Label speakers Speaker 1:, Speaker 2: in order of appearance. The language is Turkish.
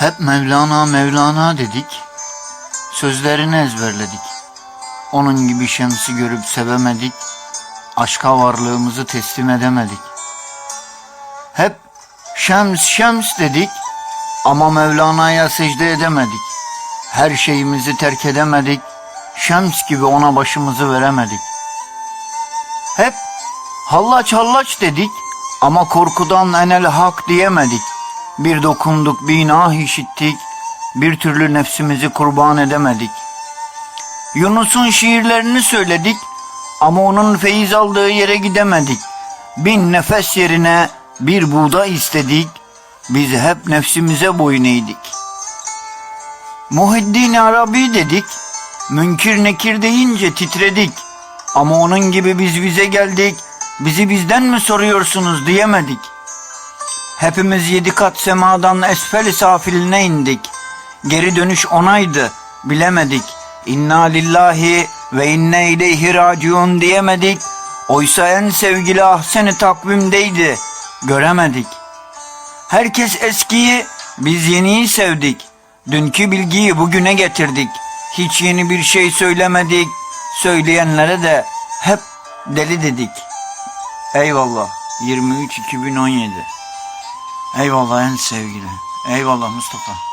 Speaker 1: Hep Mevlana Mevlana dedik, sözlerini ezberledik. Onun gibi şemsi görüp sevemedik, aşka varlığımızı teslim edemedik. Hep şems şems dedik ama Mevlana'ya secde edemedik. Her şeyimizi terk edemedik, şems gibi ona başımızı veremedik. Hep hallaç hallaç dedik ama korkudan enel hak diyemedik. Bir dokunduk binah işittik, bir türlü nefsimizi kurban edemedik. Yunus'un şiirlerini söyledik ama onun feyiz aldığı yere gidemedik. Bin nefes yerine bir buğday istedik, biz hep nefsimize boyun eğdik. Muhiddin Arabi dedik, münkir nekir deyince titredik. Ama onun gibi biz bize geldik, bizi bizden mi soruyorsunuz diyemedik. Hepimiz yedi kat semadan esfel safiline indik. Geri dönüş onaydı, bilemedik. İnna lillahi ve inne ileyhi raciun diyemedik. Oysa en sevgili ahseni takvimdeydi, göremedik. Herkes eskiyi, biz yeniyi sevdik. Dünkü bilgiyi bugüne getirdik. Hiç yeni bir şey söylemedik. Söyleyenlere de hep deli dedik. Eyvallah. 23 2017. Eyvallah en sevgili. Eyvallah Mustafa.